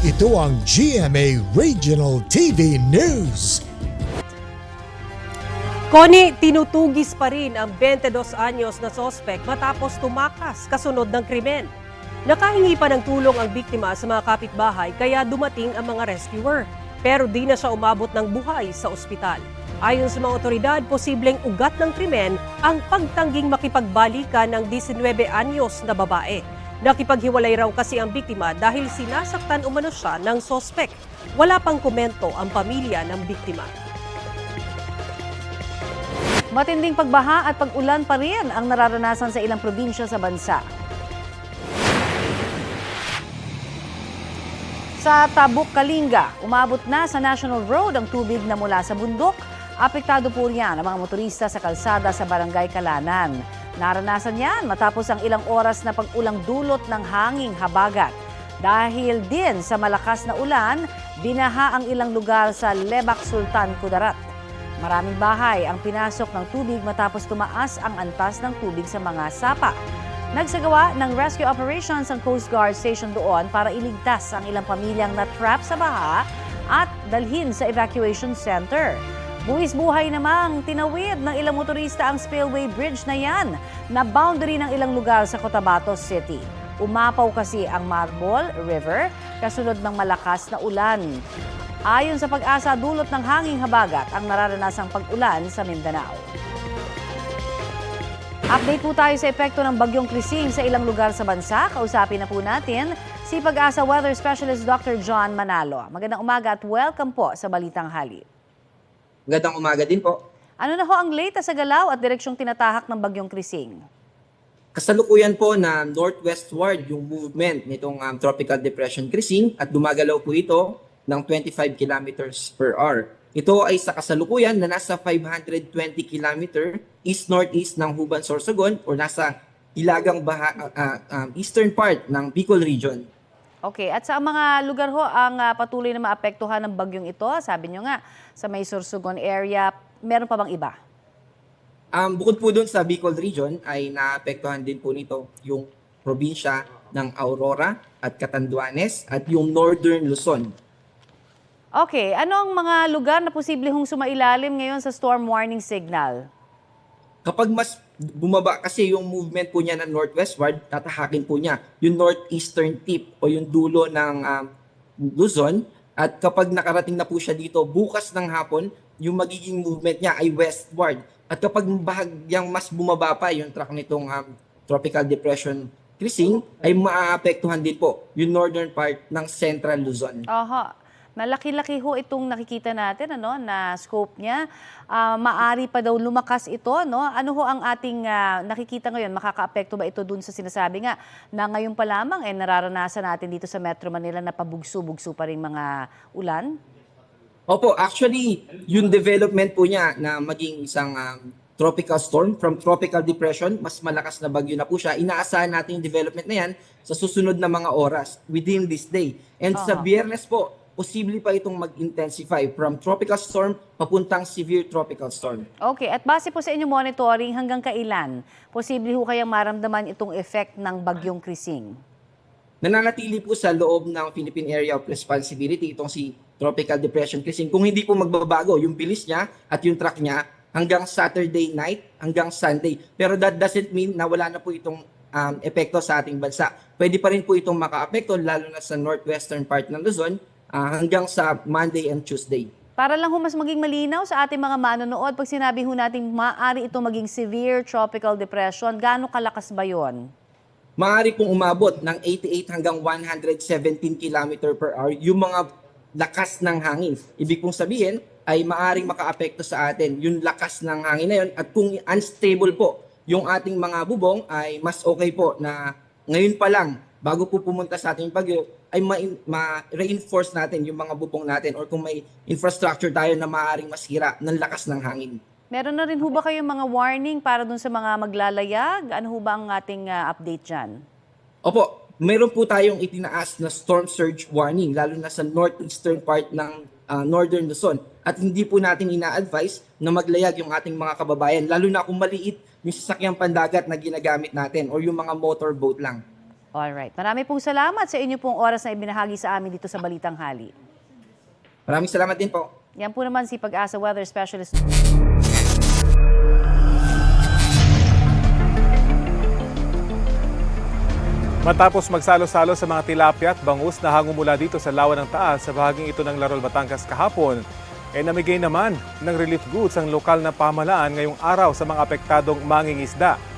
Ito ang GMA Regional TV News. Connie, tinutugis pa rin ang 22 anyos na sospek matapos tumakas kasunod ng krimen. Nakahingi pa ng tulong ang biktima sa mga kapitbahay kaya dumating ang mga rescuer. Pero di na siya umabot ng buhay sa ospital. Ayon sa mga otoridad, posibleng ugat ng krimen ang pagtangging makipagbalikan ng 19 anyos na babae. Nakipaghiwalay raw kasi ang biktima dahil sinasaktan umano siya ng sospek. Wala pang komento ang pamilya ng biktima. Matinding pagbaha at pag-ulan pa rin ang nararanasan sa ilang probinsya sa bansa. Sa Tabuk, Kalinga, umabot na sa National Road ang tubig na mula sa bundok. Apektado po riyan ang mga motorista sa kalsada sa Barangay Kalanan. Naranasan yan matapos ang ilang oras na pag-ulang dulot ng hanging habagat. Dahil din sa malakas na ulan, binaha ang ilang lugar sa Lebak Sultan, Kudarat. Maraming bahay ang pinasok ng tubig matapos tumaas ang antas ng tubig sa mga sapa. Nagsagawa ng rescue operations ang Coast Guard Station doon para iligtas ang ilang pamilyang na-trap sa baha at dalhin sa evacuation center. Buwis buhay namang tinawid ng ilang motorista ang spillway bridge na yan na boundary ng ilang lugar sa Cotabato City. Umapaw kasi ang Marbol River kasunod ng malakas na ulan. Ayon sa pag-asa, dulot ng hanging habagat ang nararanasang pag-ulan sa Mindanao. Update po tayo sa epekto ng bagyong Krising sa ilang lugar sa bansa. Kausapin na po natin si Pag-asa Weather Specialist Dr. John Manalo. Magandang umaga at welcome po sa Balitang Hali. Magandang umaga din po. Ano na ho ang latest sa galaw at direksyong tinatahak ng bagyong Krising? Kasalukuyan po na northwestward yung movement nitong um, Tropical Depression Krising at dumagalaw po ito ng 25 kilometers per hour. Ito ay sa kasalukuyan na nasa 520 kilometer east-northeast ng Huban, Sorsogon or nasa ilagang baha, ah, um, eastern part ng Bicol region. Okay, at sa mga lugar ho ang ah, patuloy na maapektuhan ng bagyong ito? Sabi nyo nga, sa may Sursugon area, meron pa bang iba? Um, bukod po dun sa Bicol region ay naapektuhan din po nito yung probinsya ng Aurora at Catanduanes at yung Northern Luzon. Okay, ano ang mga lugar na posible hong sumailalim ngayon sa storm warning signal? Kapag mas bumaba kasi yung movement po niya ng northwestward, tatahakin po niya yung northeastern tip o yung dulo ng um, Luzon. At kapag nakarating na po siya dito, bukas ng hapon, yung magiging movement niya ay westward. At kapag bahagyang mas bumaba pa yung track nitong um, tropical depression krising, ay maaapektuhan din po yung northern part ng central Luzon. Aha. Malaki-laki ho itong nakikita natin ano na scope niya. Ah, maari pa daw lumakas ito no. Ano ho ang ating ah, nakikita ngayon? Makakaapekto ba ito dun sa sinasabi nga na ngayon pa lamang eh nararanasan natin dito sa Metro Manila na pabugso-bugso pa rin mga ulan? Opo, actually, yung development po niya na maging isang um, tropical storm from tropical depression, mas malakas na bagyo na po siya. Inaasahan natin yung development na yan sa susunod na mga oras within this day. And sa Aha. biyernes po, posible pa itong mag-intensify from tropical storm papuntang severe tropical storm. Okay, at base po sa inyong monitoring hanggang kailan posible ho kayang maramdaman itong effect ng bagyong Krising? Nananatili po sa loob ng Philippine Area of Responsibility itong si Tropical Depression Krising. Kung hindi po magbabago yung bilis niya at yung track niya hanggang Saturday night, hanggang Sunday. Pero that doesn't mean na wala na po itong um, epekto sa ating bansa. Pwede pa rin po itong makaapekto lalo na sa northwestern part ng Luzon ah, hanggang sa Monday and Tuesday. Para lang ho mas maging malinaw sa ating mga manonood, pag sinabi ho natin maaari ito maging severe tropical depression, gaano kalakas ba yon? Maaari pong umabot ng 88 hanggang 117 km per hour yung mga lakas ng hangin. Ibig pong sabihin ay maaring makaapekto sa atin yung lakas ng hangin na yun at kung unstable po yung ating mga bubong ay mas okay po na ngayon pa lang bago po pumunta sa ating bagyo ay ma- ma-reinforce natin yung mga bubong natin or kung may infrastructure tayo na maaring masira ng lakas ng hangin. Meron na rin ho ba kayong mga warning para dun sa mga maglalayag? Ano ho ba ang ating ah, update dyan? Opo, meron po tayong itinaas na storm surge warning lalo na sa northeastern part ng ah, northern Luzon. At hindi po natin ina-advise na maglayag yung ating mga kababayan lalo na kung maliit yung sasakyang pandagat na ginagamit natin or yung mga motorboat lang. Alright. Marami pong salamat sa inyo pong oras na ibinahagi sa amin dito sa Balitang Hali. Maraming salamat din po. Yan po naman si Pag-asa Weather Specialist. Matapos magsalo-salo sa mga tilapia at bangus na hango mula dito sa lawa ng taas sa bahaging ito ng Larol, Batangas kahapon, eh namigay naman ng relief goods ang lokal na pamahalaan ngayong araw sa mga apektadong mangingisda.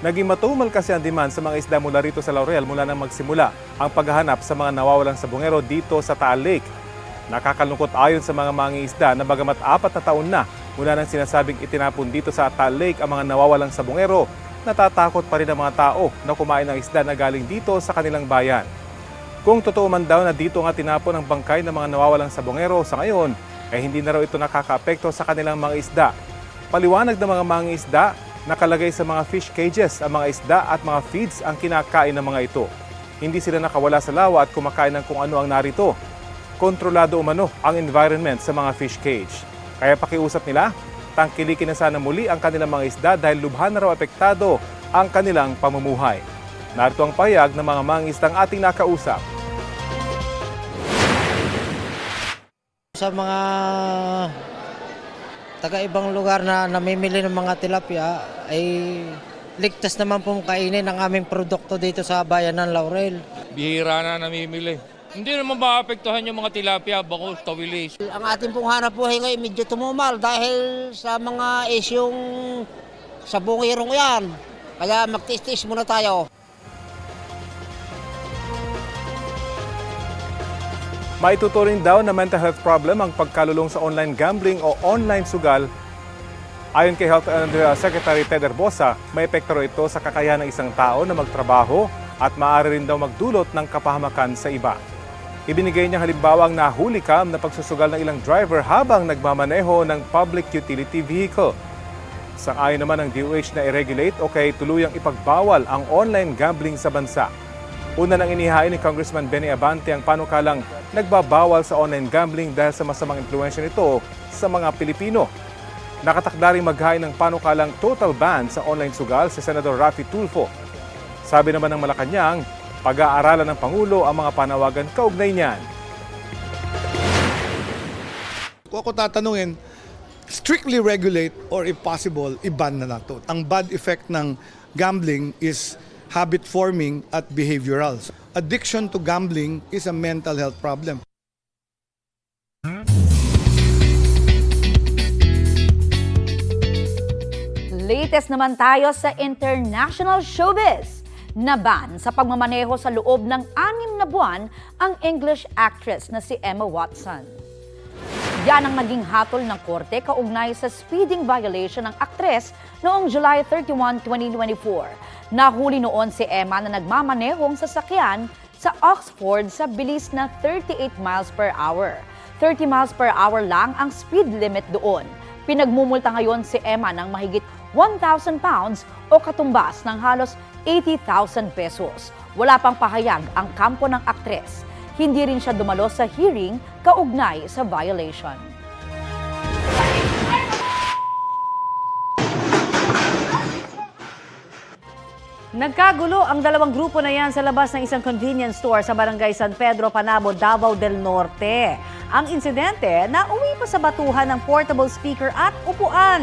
Naging matumal kasi ang demand sa mga isda mula rito sa Laurel mula nang magsimula ang paghahanap sa mga nawawalang sabongero dito sa Taal Lake. Nakakalungkot ayon sa mga mangingisda na bagamat apat na taon na mula nang sinasabing itinapon dito sa Taal Lake ang mga nawawalang sabongero, natatakot pa rin ang mga tao na kumain ng isda na galing dito sa kanilang bayan. Kung totoo man daw na dito nga tinapon ang bangkay ng mga nawawalang sabongero sa ngayon, ay hindi na raw ito nakakaapekto sa kanilang mga isda. Paliwanag ng mga mangingisda, nakalagay sa mga fish cages ang mga isda at mga feeds ang kinakain ng mga ito. Hindi sila nakawala sa lawa at kumakain ng kung ano ang narito. Kontrolado umano ang environment sa mga fish cage. Kaya pakiusap nila, tangkilikin na sana muli ang kanilang mga isda dahil lubhan na raw apektado ang kanilang pamumuhay. Narito ang payag ng mga mangingisdang ating nakausap. Sa mga taga-ibang lugar na namimili ng mga tilapia ay ligtas naman pong kainin ang aming produkto dito sa bayan ng Laurel. bihira na namimili. Hindi naman maapektuhan yung mga tilapia, bangus, tawilis. Ang ating pong hanap buhay ngayon medyo tumumal dahil sa mga isyong sa bungirong yan. Kaya magtiis-tiis muna tayo. Maituturing daw na mental health problem ang pagkalulong sa online gambling o online sugal. Ayon kay Health and Secretary Ted Herbosa, may epekto ito sa kakayahan ng isang tao na magtrabaho at maaari rin daw magdulot ng kapahamakan sa iba. Ibinigay niya halimbawang nahuli kam na pagsusugal ng ilang driver habang nagmamaneho ng public utility vehicle. Sang-ayon naman ng DOH na i-regulate o kay tuluyang ipagbawal ang online gambling sa bansa. Una nang inihain ni Congressman Benny Abante ang panukalang nagbabawal sa online gambling dahil sa masamang impluensya nito sa mga Pilipino. Nakatakda rin maghain ng panukalang total ban sa online sugal si Senador Rafi Tulfo. Sabi naman ng Malacanang, pag-aaralan ng Pangulo ang mga panawagan kaugnay niyan. Kung ako tatanungin, strictly regulate or if possible, i-ban na nato. Ang bad effect ng gambling is habit forming at behavioral. Addiction to gambling is a mental health problem. Latest naman tayo sa international showbiz. Naban sa pagmamaneho sa loob ng anim na buwan ang English actress na si Emma Watson. Yan ang naging hatol ng korte kaugnay sa speeding violation ng aktres noong July 31, 2024. Nahuli noon si Emma na nagmamanehong sasakyan sa Oxford sa bilis na 38 miles per hour. 30 miles per hour lang ang speed limit doon. Pinagmumulta ngayon si Emma ng mahigit 1,000 pounds o katumbas ng halos 80,000 pesos. Wala pang pahayag ang kampo ng aktres. Hindi rin siya dumalo sa hearing kaugnay sa violation. Nagkagulo ang dalawang grupo na yan sa labas ng isang convenience store sa barangay San Pedro, Panabo, Davao del Norte. Ang insidente na uwi pa sa batuhan ng portable speaker at upuan.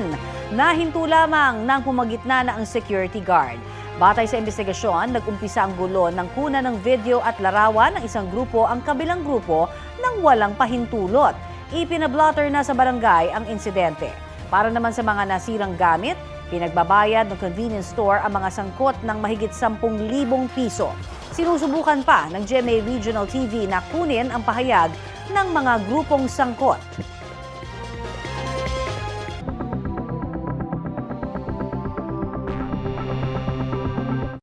Nahinto lamang ng pumagitna na ang security guard. Batay sa investigasyon, nag-umpisa ang gulo ng kuna ng video at larawan ng isang grupo ang kabilang grupo ng walang pahintulot. Ipinablotter na sa barangay ang insidente. Para naman sa mga nasirang gamit, pinagbabayad ng convenience store ang mga sangkot ng mahigit 10,000 piso. Sinusubukan pa ng GMA Regional TV na kunin ang pahayag ng mga grupong sangkot.